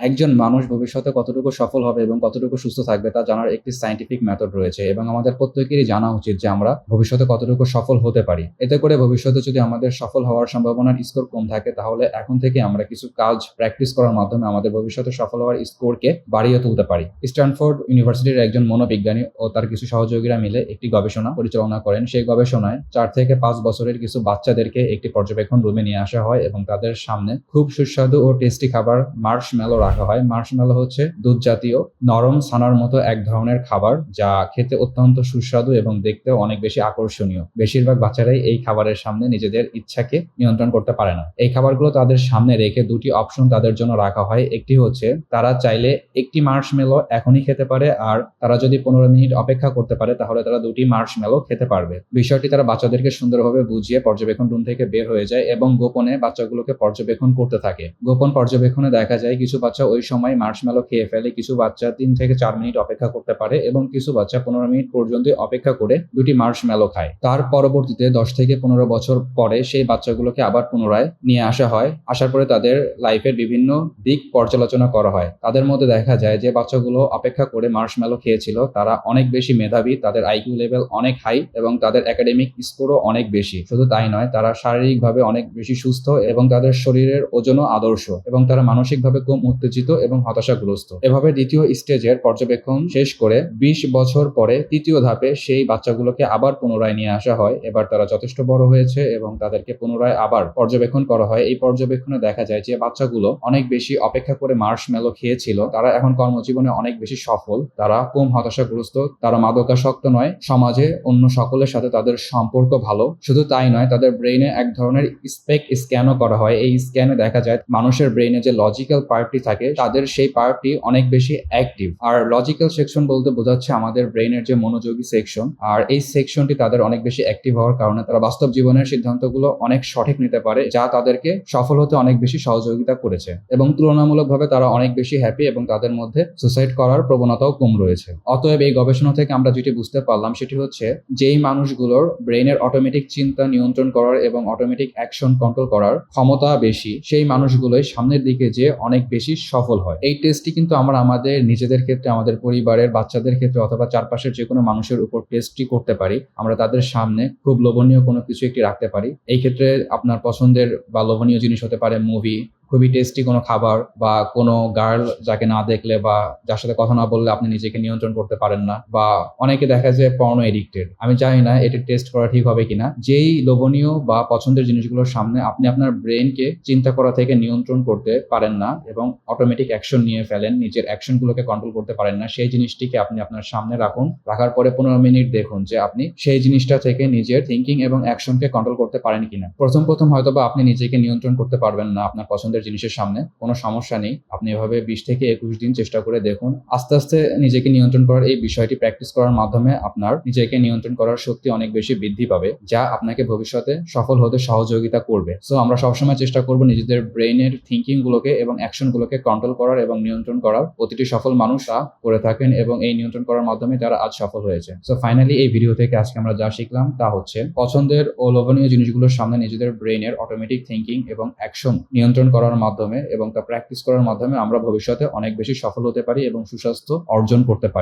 একজন মানুষ ভবিষ্যতে কতটুকু সফল হবে এবং কতটুকু সুস্থ থাকবে তা জানার একটি সাইন্টিফিক মেথড রয়েছে এবং আমাদের প্রত্যেকেরই জানা উচিত যে আমরা ভবিষ্যতে কতটুকু সফল হতে পারি। এতে করে ভবিষ্যতে যদি আমাদের সফল হওয়ার সম্ভাবনার স্কোর কম থাকে, তাহলে এখন থেকে আমরা কিছু কাজ প্র্যাকটিস করার মাধ্যমে আমাদের ভবিষ্যতে সফল হওয়ার স্কোরকে বাড়িয়ে তুলতে পারি। স্ট্যানফোর্ড ইউনিভার্সিটির একজন মনোবিজ্ঞানী ও তার কিছু সহযোগীরা মিলে একটি গবেষণা পরিচালনা করেন। সেই গবেষণায় চার থেকে পাঁচ বছরের কিছু বাচ্চাদেরকে একটি পর্যবেক্ষণ রুমে নিয়ে আসা হয় এবং তাদের সামনে খুব সুস্বাদু ও টেস্টি খাবার মার্শ মেলো রাখা হয়। মার্শ মেলো হচ্ছে দুধ জাতীয় নরম, ছানার মতো এক ধরনের খাবার যা খেতে অত্যন্ত সুস্বাদু এবং দেখতেও অনেক বেশি আকর্ষণীয়। বেশিরভাগ বাচ্চারাই এই খাবারের সামনে নিজেদের ইচ্ছাকে নিয়ন্ত্রণ করতে পারে না। এই খাবারগুলো তাদের সামনে রেখে দুটি অপশন তাদের জন্য রাখা হয়। একটি হচ্ছে, তারা চাইলে একটি মার্শ মেলো এখনই খেতে পারে আর তারা যদি পনেরো মিনিট অপেক্ষা করতে পারে, তাহলে তারা দুটি মার্শ মেলো খেতে পারবে। বিষয়টি তারা বাচ্চাদেরকে সুন্দরভাবে বুঝিয়ে পর্যবেক্ষণ রুম থেকে বের হয়ে যায় এবং গোপনে বাচ্চাগুলোকে পর্যবেক্ষণ করতে থাকে। গোপন পর্যবেক্ষণে দেখা যায়, কিছু বাচ্চা ওই সময় মার্শমেলো খেয়ে ফেলে। কিছু বাচ্চা তিন থেকে চার মিনিট অপেক্ষা করতে পারে এবং কিছু বাচ্চা পনেরো মিনিট পর্যন্ত অপেক্ষা করে দুটি মার্শমেলো খায়। তার পরবর্তীতে দশ থেকে পনেরো বছর পরে সেই বাচ্চাগুলোকে আবার পুনরায় নিয়ে আসা হয়। আসার পরে তাদের লাইফের বিভিন্ন দিক পর্যালোচনা করা হয়। তাদের মধ্যে দেখা যায় যে বাচ্চাগুলো অপেক্ষা করে মার্শমেলো খেয়েছিল, তারা অনেক বেশি মেধাবী, তাদের আইকিউ লেভেল অনেক হাই এবং তাদের একাডেমিক স্কোরও অনেক বেশি। শুধু তাই নয়, তারা শারীরিকভাবে অনেক বেশি সুস্থ এবং তাদের শরীরের ওজনও আদর্শ এবং তারা মানসিকভাবে কম উত্তেজিত এবং হতাশাগ্রস্ত। এভাবে দ্বিতীয় স্টেজের পর্যবেক্ষণ শেষ করে বিশ বছর পরে তৃতীয় ধাপে সেই বাচ্চাগুলোকে আবার পুনরায় নিয়ে আসা হয়। এবার তারা যথেষ্ট বড় হয়েছে এবং তাদেরকে পুনরায় আবার পর্যবেক্ষণ করা হয়। এই পর্যবেক্ষণে দেখা যায় যে বাচ্চাগুলো অনেক বেশি অপেক্ষা করে মার্শ মেলো খেয়েছিল। তারা এখন কর্মজীবনে অনেক বেশি সফল। তারা কম হতাশাগ্রস্ত। তারা মাদকাসক্ত নয়। সমাজে অন্য সকলের সাথে তাদের সম্পর্ক ভালো। শুধু তাই নয়, তাদের ব্রেইনে এক ধরনের স্পেক স্ক্যানও করা হয়। এই স্ক্যানে দেখা যায় মানুষের ব্রেইনে যে লজিক্যাল পার্টটি থাকে তাদের সেই পার্টটি অনেক বেশি অ্যাক্টিভ আর লজিক্যাল সেকশন বলতে বোঝাচ্ছে আমাদের ব্রেইনের যে মনোযোগী সেকশন আর এই সেকশনটি তাদের অনেক বেশি অ্যাক্টিভ হওয়ার কারণে তারা বাস্তব জীবনের সিদ্ধান্তগুলো অনেক সঠিক নিতে পারে, যা তাদেরকে সফল হতে অনেক বেশি সহযোগিতা করেছে। এবং তুলনামূলকভাবে তারা অনেক বেশি হ্যাপি এবং তাদের মধ্যে সুসাইড করার প্রবণতাও কম রয়েছে। অতএব এই গবেষণা থেকে আমরা যেটি বুঝতে পারলাম, সেটি হচ্ছে যেই মানুষগুলোর ব্রেইনের অটোমেটিক চিন্তা নিয়ন্ত্রণ করার এবং অটোমেটিক অ্যাকশন কন্ট্রোল করার ক্ষমতা বেশি, সেই মানুষগুলোই সামনের দিকে যে অনেক বেশি সফল হয়। এই টেস্টটি কিন্তু আমরা আমাদের নিজেদের ক্ষেত্রে, আমাদের পরিবারের বাচ্চাদের ক্ষেত্রে অথবা চারপাশের যে কোনো মানুষের উপর টেস্টটি করতে পারি। আমরা তাদের সামনে খুব লোভনীয় কোনো কিছু একটি রাখতে পারি। এই ক্ষেত্রে আপনার পছন্দের বা লোভনীয় জিনিস হতে পারে মুভি খুবই টেস্টি কোনো খাবার বা কোনো গার্ল যাকে না দেখলে বা যার সাথে কথা না বললে আপনি নিজেকে নিয়ন্ত্রণ করতে পারেন না বা অনেকে দেখা যায় পর্নো এডিক্টেড আমি জানি না এটি টেস্ট করা ঠিক হবে কিনা। যেই লোভনীয় বা পছন্দের জিনিসগুলোর সামনে আপনি আপনার ব্রেনকে চিন্তা করা থেকে নিয়ন্ত্রণ করতে পারেন না এবং অটোমেটিক অ্যাকশন নিয়ে ফেলেন, নিজের অ্যাকশনগুলোকে কন্ট্রোল করতে পারেন না, সেই জিনিসটিকে আপনি আপনার সামনে রাখুন। রাখার পরে পনেরো মিনিট দেখুন যে আপনি সেই জিনিসটা থেকে নিজের থিঙ্কিং এবং অ্যাকশনকে কন্ট্রোল করতে পারেন কিনা। প্রথম প্রথম হয়তো বা আপনি নিজেকে নিয়ন্ত্রণ করতে পারবেন না আপনার পছন্দের জিনিসের সামনে, কোনো সমস্যা নেই। আপনি এভাবে বিশ থেকে একুশ দিন চেষ্টা করে দেখুন। আস্তে আস্তে নিজেকে নিয়ন্ত্রণ করার এই বিষয়টি প্র্যাকটিস করার মাধ্যমে আপনার নিজেকে নিয়ন্ত্রণ করার শক্তি অনেক বেশি বৃদ্ধি পাবে, যা আপনাকে ভবিষ্যতে সফল হতে সহযোগিতা করবে। সো আমরা সবসময় চেষ্টা করব নিজেদের ব্রেইনের থিঙ্কিং গুলোকে এবং অ্যাকশন গুলোকে কন্ট্রোল করার এবং নিয়ন্ত্রণ করার। প্রতিটি সফল মানুষরা করে থাকেন এবং এই নিয়ন্ত্রণ করার মাধ্যমে তারা আজ সফল হয়েছে। সো ফাইনালি এই ভিডিও থেকে আজকে আমরা যা শিখলাম তা হচ্ছে পছন্দের ও লোভনীয় জিনিসগুলোর সামনে নিজেদের ব্রেইনের অটোমেটিক থিঙ্কিং এবং অ্যাকশন নিয়ন্ত্রণ করার মাধ্যমে এবং তা প্র্যাকটিস করার মাধ্যমে আমরা ভবিষ্যতে অনেক বেশি সফল হতে পারি এবং সুস্বাস্থ্য অর্জন করতে পারি।